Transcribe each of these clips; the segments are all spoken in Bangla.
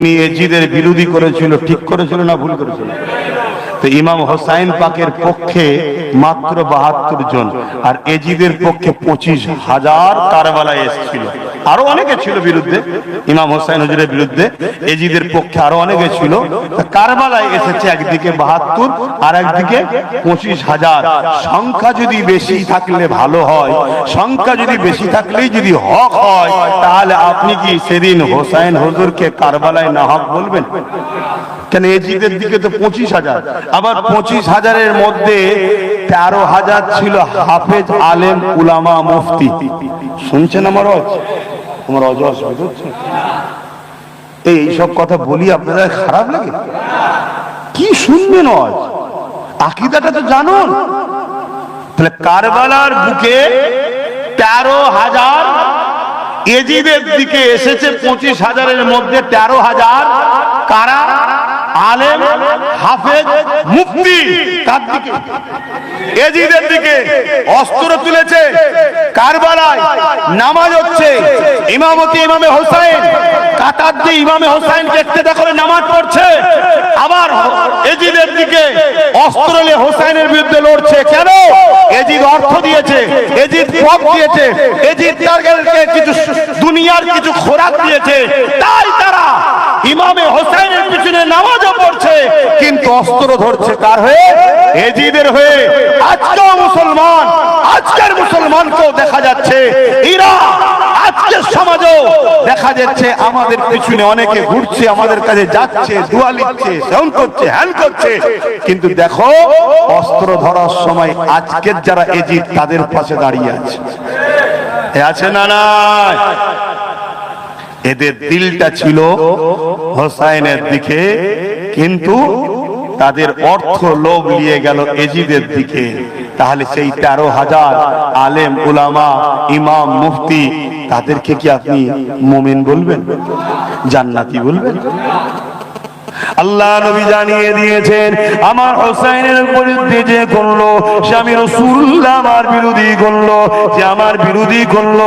এজিদের বিরোধী করেছিল ঠিক করেছিল না ভুল করেছিল? তো ইমাম হোসাইন পাকের পক্ষে মাত্র বাহাত্তর জন। আর এজিদের পক্ষে পঁচিশ হাজার কারবালায় এসেছিল। আরও অনেকে ছিল বিরুদ্ধে, ইমাম হোসাইন হজুরের বিরুদ্ধে। এজিদের পক্ষে আরও অনেকে ছিল। কারবালায় এসেছে একদিকে বাহাত্তর, আর একদিকে পঁচিশ হাজার। সংখ্যা যদি বেশি থাকলে ভালো হয়। সংখ্যা যদি বেশি থাকলেই যদি হক হয়, তাহলে আপনি কি সেদিন হোসাইন হজুরকে কারবালায় না হক বলবেন? কেন এজিদের দিকে তো পঁচিশ হাজার। আবার পঁচিশ হাজারের মধ্যে তেরো হাজার ছিল হাফেজ আলেম উলামা মুফতি। শুনছেন আমার অজ আমার অজ অসুবিধা এই এইসব কথা বলি, আপনাদের খারাপ লাগে? কি শুনবেন অজ আকিদাটা তো জানুন। তাহলে কারবালার বুকে তেরো হাজার, এজিদের দিকে এসেছে পঁচিশ হাজারের মধ্যে তেরো হাজার। কারা? আলেম, হাফেজ, মুফতি কার দিকে? এজিদের দিকে অস্ত্র তুলেছে কারবালায়, নামাজ হচ্ছে। ইমামতি ইমামে হোসাইন কাতার দিয়ে ইমামে হোসাইন দেখতে দেখো নামাজ পড়ছে। আবার এজিদের দিকে অস্ত্র নিয়ে হোসাইনের বিরুদ্ধে লড়ছে। কেন? এজিদ অর্থ দিয়েছে, এজিদ পথ দিয়েছে, এজিদ তাদেরকে কিছু দুনিয়ার কিছু খোরাক দিয়েছে। তাই তারা ইমামে হোসাইনের পিছনে নামাজও পড়ছে, কিন্তু অস্ত্র ধরছে কার হয়ে? এজিদের হয়ে। আজকেও মুসলমান, আজকের মুসলমানকেও দেখা যাচ্ছে। ইরা আজকের সমাজেও দেখা যাচ্ছে, আমাদের পিছনে অনেকে ঘুরছে, আমাদের কাছে যাচ্ছে, দোয়া লিখছে সেন করছে, হ্যান করছে। কিন্তু দেখো, অস্ত্র ধরার সময় আজকের যারা এজিদ, তাদের পাশে দাঁড়িয়ে আছে। আছে না নাই? এদের দিলটা ছিল হোসাইনের দিকে, কিন্তু তাদের অর্থ লোভ নিয়ে গেল এজিদের দিকে। তাহলে সেই তেরো হাজার আলেম, উলামা, ইমাম, মুফতি, তাদেরকে কি আপনি মোমেন বলবেন? জান্নাতি বলবেন? আল্লাহ নবী জানিয়ে দিয়েছেন আমার হোসাইনের বিরুদ্ধে যে করল সে আমি রসুল্লাহ আমার বিরোধী করল যে আমার বিরোধী করল।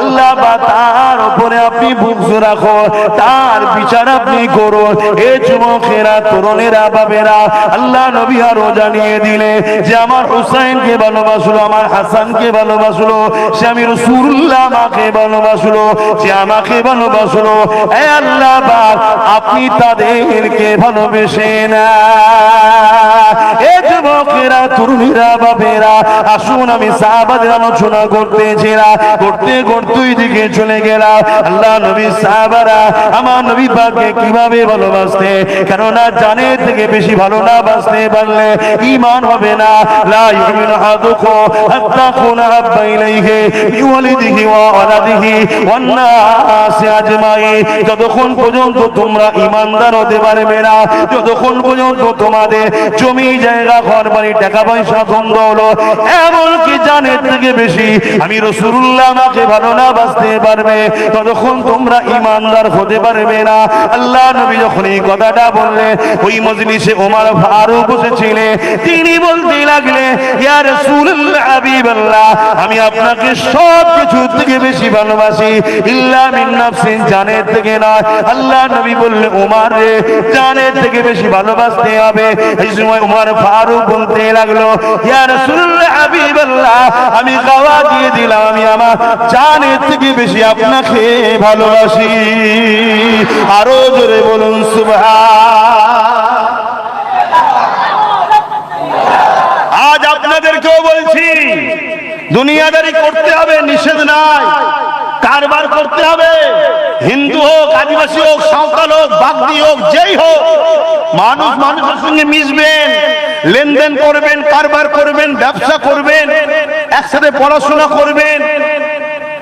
আল্লাহ বা তার উপরে আপনি বুঝ রাখো তার বিচার আপনি করুন। এ যুবকেরা তরুণেরা বাবেরা আল্লাহ নবী আরও জানিয়ে দিলে যে আমার হোসাইনকে ভালোবাসলো আমার হাসানকে ভালোবাসলো সে আমি রসুল্লাহ আমাকে ভালোবাসলো যে আমাকে ভালোবাসলো। এ আল্লাহ পাক, আপনি তাদেরকে ভালোবেসে না। যুবকেরা, তরুণীরা আসুন আমি সাহাবাদের আলোচনা করতে করতে ওই দিকে চলে আল্লাহ নবী সাহাবারা আমার নবী কীভাবে ভালোবাসতে? কেননা জানে থেকে বেশি ভালো না পারলে ইমান হবে না। হাত্তা কুনা ওয়া আজমাইন। যতক্ষণ পর্যন্ত তোমরা ইমানদার হতে পারবে না, যতক্ষণ পর্যন্ত তোমাদের জমি জায়গা ঘর বাড়ি টাকা পয়সা বন্ধ হলো। এমনকি জানের থেকে বেশি? আমি রসুল্লাহ আমাকে ভালো না বাঁচতে পারবে। ততক্ষণ তোমরা ইমানদার হতে পারবে না। আল্লাহ নবী যখন এই কথাটা বললেন, ওই মজলিসে ওমার ফারুক বসেছিলেন। তিনি বলতে লাগলে ইয়া রাসূলুল্লাহ হাবিবাল্লাহ, আমি আপনাকে সব কিছু থেকে বেশি ভালোবাসি। ইল্লা মিন নাফসিন, জানের থেকে নয়। আল্লাহ নবী বললে ওমার রে, জানের থেকে বেশি ভালোবাসতে হবে। এই সময় ওমর ফারুক বলতে লাগল আমি গাওয়া দিয়ে দিলাম, আমি আমার জানের থেকে বেশি আপনাকে ভালোবাসি। আরও জোরে বলুন, সুবহান। আজ আপনাদেরকেও বলছি, দুনিয়াদারি করতে হবে, নিষেধ নাই। কারবার করতে হবে। হিন্দু হোক, আদিবাসী হোক সাঁওতাল হোক, বাগদি হোক, যেই হোক, মানুষ মানুষের সঙ্গে মিশবেন। লেনদেন করবেন, কারবার করবেন, ব্যবসা করবেন, একসাথে পড়াশোনা করবেন,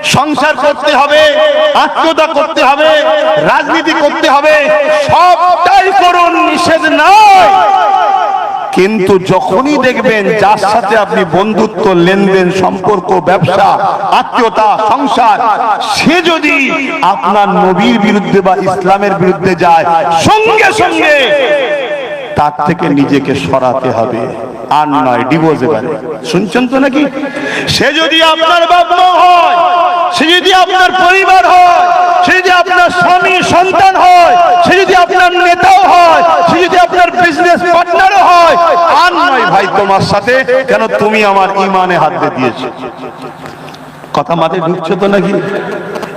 সংসার করতে হবে, আত্মীয়তা করতে হবে, রাজনীতি করতে হবে, সবটাই করুন, নিষেধ নয়। কিন্তু যখনই দেখবেন যার সাথে আপনি বন্ধুত্ব, লেনদেন, সম্পর্ক, ব্যবসা, আত্মীয়তা, সংসার, সে যদি আপনার নবীর বিরুদ্ধে বা ইসলামের বিরুদ্ধে যায়, সঙ্গে সঙ্গে তার থেকে নিজেকে সরাতে হবে। আর নয় ডিভোর্স এবারে শুনছেন তো নাকি? সে যদি আপনার বাবা হয়, সে যদি আপনার পরিবার হয়, সে যদি আপনার স্বামী, সন্তান হয়, সে যদি আপনার নেতাও হয়, সে যদি আপনার বিজনেস পার্টনারও হয়, আর নয়, ভাই, তোমার সাথে কেন তুমি আমার ইমানে হাত দিয়েছ? কথা মাথায় ঢুকছো তো নাকি?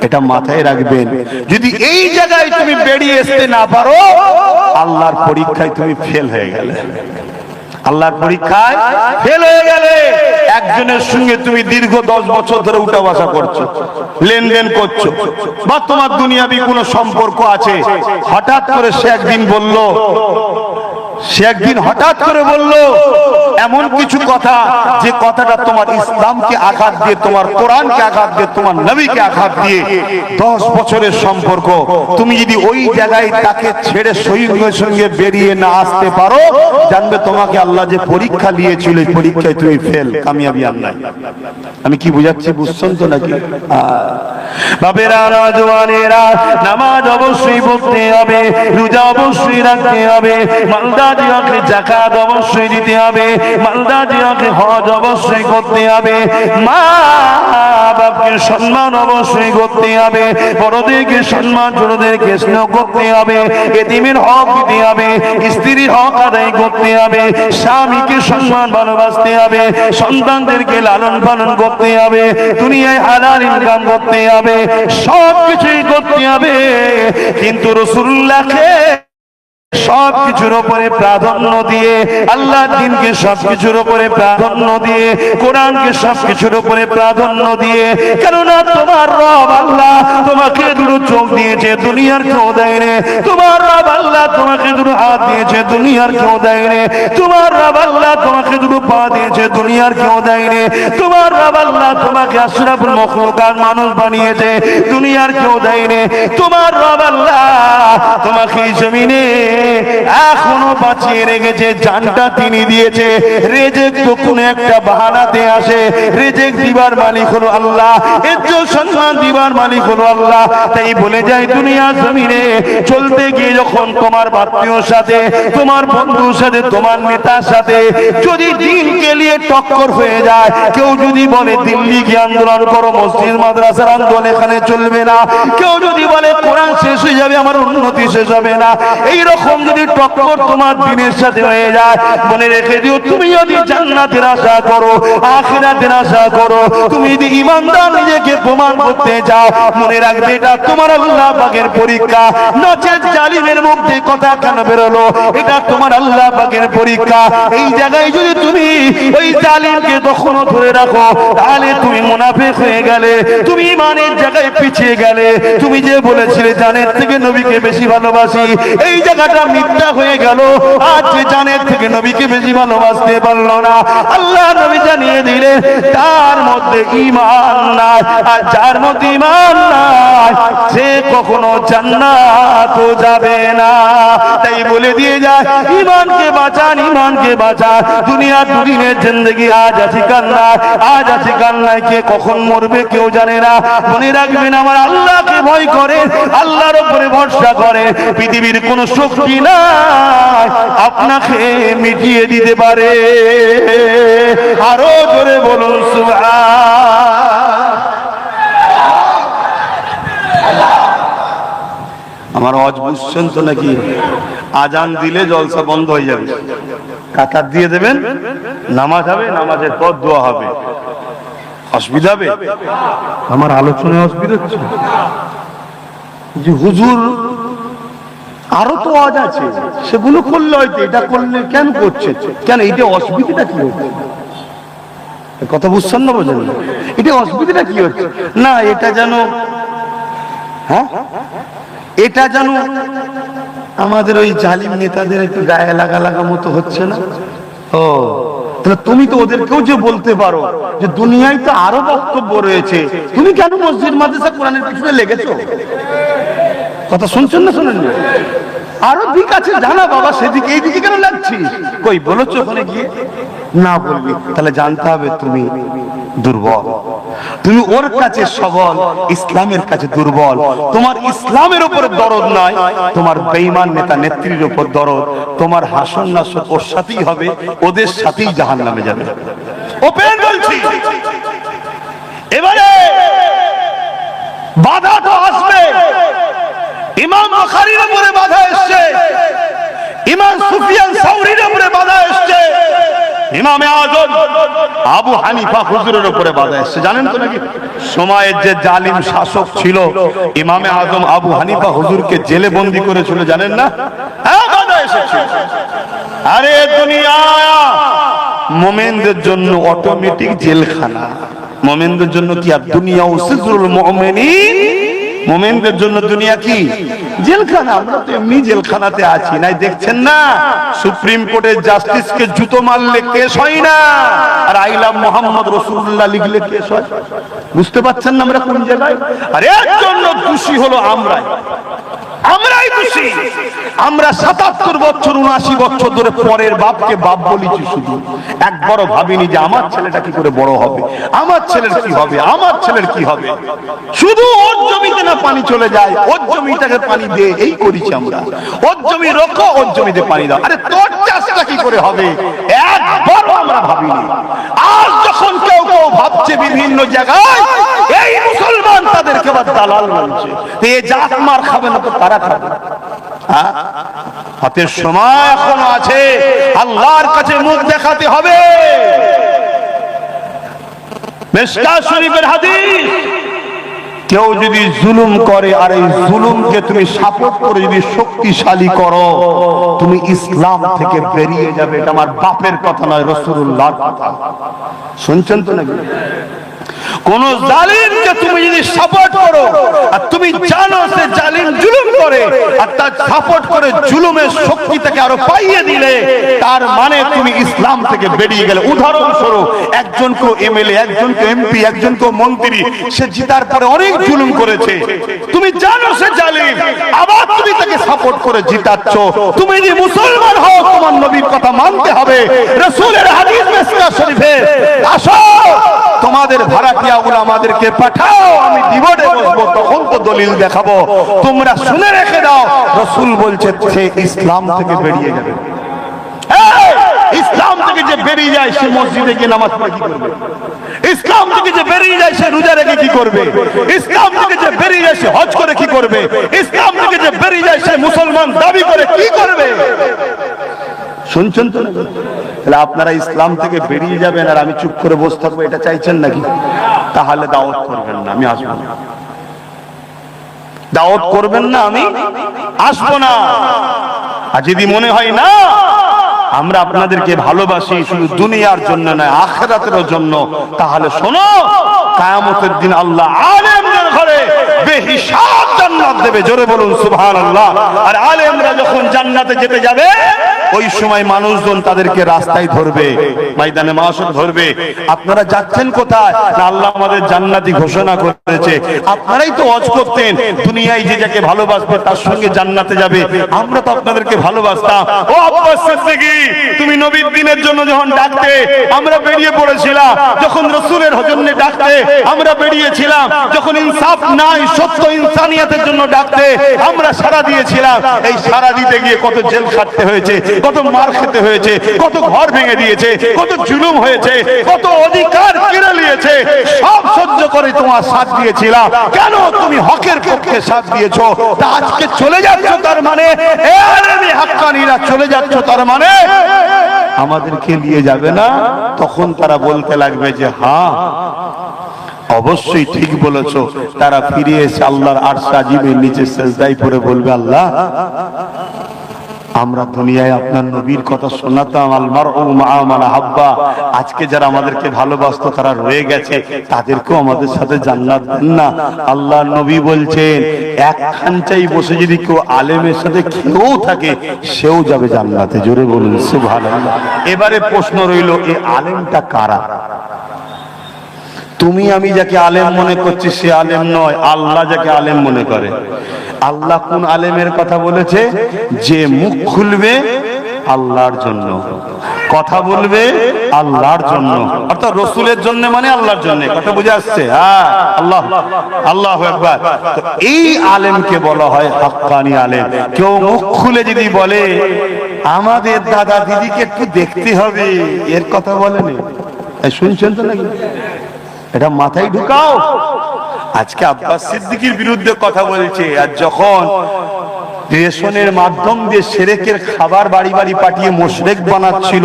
এটা মাথায় রাখবেন। যদি এই জায়গায় তুমি বেরিয়ে আসতে না পারো, আল্লাহর পরীক্ষায় তুমি ফেল হয়ে গেলে। আল্লাহর পরীক্ষায় ফেল হয়ে গেলে একজনের সঙ্গে তুমি দীর্ঘ দশ বছর ধরে উঠা বসা করছ, লেনদেন করছ, বা তোমার দুনিয়াবি কোনো সম্পর্ক আছে। হঠাৎ করে সে একদিন বলল, সে একদিন হঠাৎ করে বলল এমন কিছু কথা যে কথাটা তোমার ইসলামকে আঘাত দিয়ে, তোমার কোরআনকে আঘাত দিয়ে, তোমার নবীকে আঘাত দিয়ে দশ বছরের সম্পর্ক। তুমি যদি ওই জায়গায় তাকে ছেড়ে সঙ্গে সঙ্গে বেরিয়ে না আসতে পারো, জানবে তোমাকে আল্লাহ যে পরীক্ষা দিয়েছিল, এই পরীক্ষায় তুমি ফেল কামিয়াবি নাই। আমি কি বুঝাচ্ছি, বুঝছেন তো নাকি? বাবেরা নজওয়ানেরা নামাজ অবশ্যই পড়তে হবে, রোজা অবশ্যই রাখতে হবে, মালদা দিওকে জাকাত অবশ্যই দিতে হবে মালদা দিওকে হজ অবশ্যই করতে হবে। মা বাপকে সম্মান অবশ্যই করতে হবে। বড়দেরকে সম্মান করতে হবে। এতিমের হক দিতে হবে। স্ত্রীর হক আদায় করতে হবে। স্বামীকে সম্মান ভালোবাসতে হবে। সন্তানদেরকে লালন পালন করতে হবে। দুনিয়ায় হালাল ইনকাম করতে হবে। সব কিছুই করতে হবে। কিন্তু রসুল্লাহকে সব কিছুর উপরে প্রাধান্য দিয়ে আল্লাহ দিনকে সব কিছুর উপরে প্রাধান্য দিয়ে, কোরআনকে সব কিছুর উপরে প্রাধান্য দিয়ে। কেননা তোমার রব আল্লাহ তোমাকে দুটো চোখ দিয়েছে দুনিয়ার কেউ দেয় রে তোমার রব আল্লাহ তোমাকে দুটো হাত দিয়েছে দুনিয়ার কেউ দেয় রে তোমার রব আল্লাহ তোমাকে দুটো পা দিয়েছে দুনিয়ার কেউ দেয় রে তোমার রব আল্লাহ তোমাকে আশরাফুল মখলুকাত মানুষ বানিয়েছে দুনিয়ার কেউ দেয় রে তোমার রব আল্লাহ তোমাকে জমিনে এখনও বাঁচিয়ে রেখেছে, জানটা তিনি দিয়েছে। রেজেক তো কোন একটা বাহানাতে আসে। রেজেক দিবার মালিক হলো আল্লাহ, ইজ্জত, সম্মান দিবার মালিক হলো আল্লাহ। তাই বলে যায়, দুনিয়া জমিনে চলতে গিয়ে যখন তোমার আত্মীয়র সাথে, তোমার বন্ধুর সাথে, তোমার নেতার সাথে যদি দিনকে নিয়ে টক্কর হয়ে যায়, কেউ যদি বলে, দিল্লি গিয়ে আন্দোলন করো, মসজিদ, মাদ্রাসার আন্দোলন এখানে চলবে না। কেউ যদি বলে, কোরআন শেষ হয়ে যাবে, আমার উন্নতি শেষ হবে না। এই রকম যদি টক্কর তোমার দিনের সাথে হয়ে যায়, মনে রেখে দিও, তুমি যদি জান্নাতের আশা করো, আখিরাতের আশা করো, তুমি যদি ইমানদার নিজেকে প্রমাণ করতে যাও মনে রাখবে এটা তোমার আল্লাহ পাকের পরীক্ষা। নচেত জালিমের মুখে কথা কেন বেরোলো? এটা তোমার আল্লাহ পাকের পরীক্ষা। এই জায়গায় যদি তুমি ওই জালিমকে তখনও ধরে রাখো, তাহলে তুমি মুনাফিক হয়ে গেলে, তুমি ইমানের জায়গায় পিছিয়ে গেলে। তুমি যে বলেছিলে জানের থেকে নবীকে বেশি ভালোবাসি, এই জায়গাটা মিথ্যা হয়ে গেল। আজ যে জানের থেকে নবীকে বেশি ভালোবাসতে পারল না। আল্লাহ নবী জানিয়ে দিলে তার মধ্যে ইমান নাই, আর যার মধ্যে ইমান নাই সে কখনো জান্নাত যাবে না। তাই বলে দিয়ে যায়, ইমানকে বাঁচান ইমানকে বাঁচান। দুনিয়া দুদিনের জিন্দগি, আজ আছি কান্নায়, আজ আছি কান্নায়, কে কখন মরবে কেউ জানে না। মনে রাখবেন, আমার আল্লাহকে ভয় করে, আল্লাহর উপরে ভরসা করে, পৃথিবীর কোন শক্তি নাই, আপনাকে মিটিয়ে দিতে পারে। আরও জোরে বলুন, সুবহান। আমার অজ বুঝছেন তো নাকি? আজান দিলে জলসা বন্ধ হয়ে যাবে। কাতার দিয়ে দেবেন, নামাজ হবে নামাজের পর দোয়া হবে। অসুবিধা হবে? আমার আলোচনায় অসুবিধা হচ্ছে। যে হুজুর, আরও তো আজ আছে। সেগুলো করলে হয়তো, এটা করলে কেন করছে? কেন এটা অসুবিধাটা কি হচ্ছে? কথা বুঝছেন না বোঝেন? এটা অসুবিধাটা কি হচ্ছে? না, এটা যেন হ্যাঁ? এটা যেন আমাদের ওই জালিম নেতাদের একটু গায়ে লাগা লাগা মতো হচ্ছে না? ও, তাহলে তুমি তো ওদেরকেও যে বলতে পারো যে দুনিয়ায় তো আরও বক্তব্য রয়েছে, তুমি কেন মসজিদ মাদ্রাসা কোরআনের পিছনে লেগেছো? কথা শুনছেন না শোনেন না? আরও দিক আছে, জানা বাবা, সেদিকে, এইদিকে কেন লাগছিস কই বলেছ ওখানে গিয়ে। না বলবি, তাহলে জানতে হবে তুমি দুর্বল। তুমি ওর কাছে সবল, ইসলামের কাছে দুর্বল। তোমার ইসলামের উপর দরদ নাই, তোমার বেঈমান নেতা নেত্রীর উপর দরদ। তোমার হাসন নাসর ওর সাথেই হবে, ওদের সাথেই জাহান নামে যাবে ওপেন বলছি। এবারে বাধা তো আসবে। ইমাম বুখারীর উপরে বাধা এসছে। ইমাম সুফিয়ান সাউরির উপরে বাধা এসছে। ইমামে আজম আবু হানিফা হুজুরের উপরে বাধা এসছে। জানেন তো নাকি? সময়ের যে জালিম শাসক ছিল, ইমামে আজম আবু হানিফা হুজুরকে জেলে বন্দি করেছিল, জানেন না? হ্যাঁ বাধা এসেছে। আরে দুনিয়া মোমেনদের জন্য অটোমেটিক জেলখানা। মোমেনদের জন্য কি আর দুনিয়া উসিজুল মুমিনিন? মোমেনদের জন্য দুনিয়া কি? জেলখানা। আমরা তো এমনি জেলখানাতে আছি, নাই দেখছেন না? সুপ্রিম কোর্টের জাস্টিসকে জুতো মারলে কেস হয় না। আর আইলাম মোহাম্মদ রসুল্লাহ লিখলে কেস হয়। বুঝতে পারছেন না আমরা কোন জায়গায়? আর এর জন্য খুশি হলো আমরাই। আমরাই খুশি আমরা সাতাত্তর বছর, উনআশি বছর ধরে পরের বাপকে বাপ বলিছি শুধু। একবারও ভাবিনি যে আমার ছেলেটা কি করে বড় হবে। আমার ছেলের কি হবে? আমার ছেলের কি হবে? শুধু ওর জমিতে না পানি চলে যায়, ওর জমিটাকে পানি দে এই করেছি আমরা। ওর জমি রোখো, ওর জমিতে পানি দাও। আরে তোর চাষটা কি করে হবে? একবারও আমরা ভাবিনি। আজ যখন কেউ কেউ ভাবছে বিভিন্ন জায়গায়, এই মুসলমান তাদেরকে আবার দালাল বলছে। এ জাত মার খাবে না তো তারা খাবে? হাতের সময় এখনও আছে। আল্লাহর কাছে মুখ দেখাতে হবে। শরীফের হাদিস। কেউ যদি জুলুম করে আর এই জুলুমকে তুমি সাপোর্ট করে যদি শক্তিশালী করো, তুমি ইসলাম থেকে বেরিয়ে যাবে। এটা আমার বাপের কথা নয় রসুল্লাহর কথা। শুনছেন তো নাকি? কোন জালিমকে তুমি যদি সাপোর্ট করো, আর তুমি জানো সে জালিম জুলুম করে, আর তার সাপোর্ট করে জুলুমের শক্তি থেকে আরও পাইয়ে দিলে, তার মানে তুমি ইসলাম থেকে বেরিয়ে গেলে। উদাহরণস্বরূপ একজনকে এমএলএ একজনকে এমপি একজনকে মন্ত্রী, সে জিতার পরে অনেক জুলুম করেছে। তুমি জানো সে জালিম, আবার তুমি তাকে সাপোর্ট করে জিতাচ্ছ। তুমি যদি মুসলমান হও, তোমার নবীর কথা মানতে হবে। রসুলের হাদিস মেসকা শরীফে আসো, তোমাদের ভাড়াটিয়া আমাদেরকে পাঠাও, আমি দিবনে বসবো তখন তো দলিল দেখাবো। তোমরা শুনে রেখে দাও, রসুল বলছে সে ইসলাম থেকে বেরিয়ে যাবে। ইসলাম থেকে যে বেরিয়ে যায়, সে মসজিদে গিয়ে নামাজ পড়ে কি করবে? ইসলাম থেকে যে বেরিয়ে যায়, সে রোজা রেখে কি করবে? ইসলাম থেকে যে বেরিয়ে যায়, সে হজ করে কি করবে? ইসলাম থেকে যে বেরিয়ে যায়, সে মুসলমান দাবি করে কি করবে? শুনছেন তো তাহলে আপনারা ইসলাম থেকে বেরিয়ে যাবেন আর আমি চুপ করে বসে থাকব, এটা চাইছেন নাকি? তাহলে দাওয়াত করবেন না, আমি আসব না। দাওয়াত করবেন না আমি? আসব না। আর যদি মনে হয় না, আমরা আপনাদেরকে ভালোবাসি শুধু দুনিয়ার জন্য নয় আখেরাতের জন্য, তাহলে শোনো, কায়ামতের দিন আল্লাহ আলেমদের ঘরে বেহিসাব জান্নাত দেবে। জোরে বলুন, সুবহানাল্লাহ। আর আলেমরা যখন জান্নাতে যেতে যাবে ওই সময় মানুষজন তাদেরকে রাস্তায় ধরবে, ময়দানে মাসুক ধরবে। আপনারা যাচ্ছেন কোথায়? আল্লাহ আমাদের জান্নাতি ঘোষণা করেছে। আপনারাই তো অজ করতেন, দুনিয়ায় যে যাকে ভালোবাসবে তার সঙ্গে জান্নাতে যাবে। আমরা তো আপনাদেরকে ভালোবাসতাম। ও আব্বাস সিদ্দিকী, তুমি নবীর দিনের জন্য যখন ডাকতে, আমরা বেরিয়ে পড়েছিলাম। যখন রসুলের জন্য ডাকতে, আমরা বেরিয়েছিলাম। যখন ইনসাফ নাই, সত্য ইনসানিয়াতের জন্য ডাকতে, আমরা সারা দিয়েছিলাম। এই সারা দিতে গিয়ে কত জেল খাটতে হয়েছে। কত মার খেতে হয়েছে, কত ঘর ভেঙে দিয়েছে, কত জুলুম হয়েছে, কত অধিকার কেড়ে নিয়েছে, সব সহ্য করে তোমার সাথ দিয়েছিলাম। কেন তুমি হকের পক্ষে সাথ দিয়েছ? তা আজকে চলে যাচ্ছ তার মানে? হাক্কানীরা চলে যাচ্ছ তার মানে? আমাদেরকে নিয়ে যাবে না? তখন তারা বলতে লাগবে যে, হা, অবশ্যই ঠিক বলেছ। তারা ফিরে এসে আল্লাহর আর জীবের নিচে সেজদাই পড়ে বলবে, আল্লাহ আমরা দুনিয়ায় আপনার নবীর কথা শোনাতাম আলমার ও হাব্বা। আজকে যারা আমাদেরকে ভালোবাসতো, তারা রয়ে গেছে। তাদেরকেও আমাদের সাথে জান্নাত না। আল্লাহ নবী বলছেন, এক খাঞ্চাই বসে যদি কেউ আলেমের সাথে খেয়েও থাকে, সেও যাবে জান্নাতে। জোরে বলুন, সুবহানাল্লাহ। এবারে প্রশ্ন রইল, এই আলেমটা কারা? তুমি আমি যাকে আলেম মনে করছি সে আলেম নয় আল্লাহ যাকে আলেম মনে করে। আল্লাহ কোন আলেমের কথা বলেছে? যে মুখ খুলবে আল্লাহর জন্য। কথা বলবে আল্লাহর জন্য। অর্থাৎ রসুলের জন্য মানে আল্লাহর জন্য। কথা বুঝে আসছে? হ্যাঁ আল্লাহ আল্লাহ একবার। এই আলেমকে বলা হয় হাক্কানি আলেম। কেউ মুখ খুলে যদি বলে আমাদের দাদা দিদিকে একটু দেখতে হবে। এর কথা বলেনি। শুনছেন তো নাকি? এটা মাথায় ঢুকাও। আজকে আব্বাস সিদ্দিকির বিরুদ্ধে কথা বলছে, আর যখন রেশনের মাধ্যম দিয়ে সেরেকের খাবার বাড়ি বাড়ি পাঠিয়ে মোশরেক বানাচ্ছিল,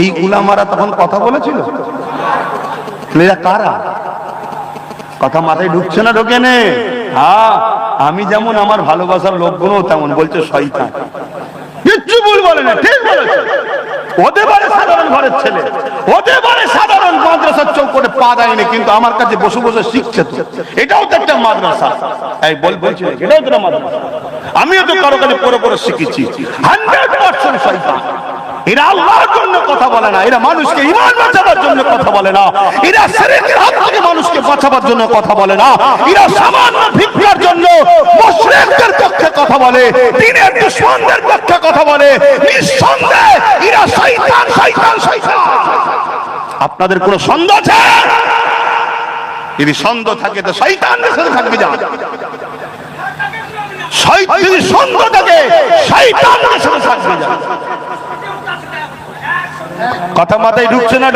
এই উলামারা তখন কথা বলেছিল? কারা? কথা মাথায় ঢুকছে না ঢোকে নে? হ্যাঁ আমি যেমন আমার ভালোবাসার লোকগুলো তেমন, বলছে শয়তান। কিচ্ছু ভুল বলে না সাধারণ ঘরের ছেলে, ওদের বারে সাধারণ পা কিন্তু আমার কাছে বসে বসে শিখছে তো। এটাও তো একটা মাদ্রাসা। এই, বল বলছি এটাও তো মাদ্রাসা। আমিও তো কারও কাছে পরে পরে শিখেছি। এরা আল্লাহর জন্য কথা বলে না, এরা মানুষকে ইমান বাঁচাবার জন্য কথা বলে না। এরা শিরকের হাত থেকে মানুষকে বাঁচাবার জন্য কথা বলে না। এরা সামান্য ভিক্ষার জন্য মুশরিকদের পক্ষে কথা বলে দ্বীনের দুশমনদের পক্ষে কথা বলে। নিঃসন্দেহে এরা শয়তান শয়তান শয়তান। আপনাদের কোনো সন্দেহ আছে? যদি সন্দেহ থাকে তো শয়তানের সাথে থাকবে শয়তান যদি থাকে শয়তানের সাথে থাকবে যান কথা মাথায় ঢুকছে না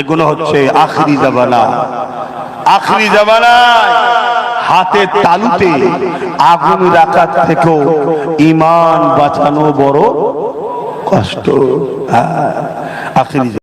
এগুলো হচ্ছে আখরি জামানা। আখরি হাতে তালুতে আগুন রাখার থেকেও ইমান বাঁচানো বড় কষ্ট। আখরি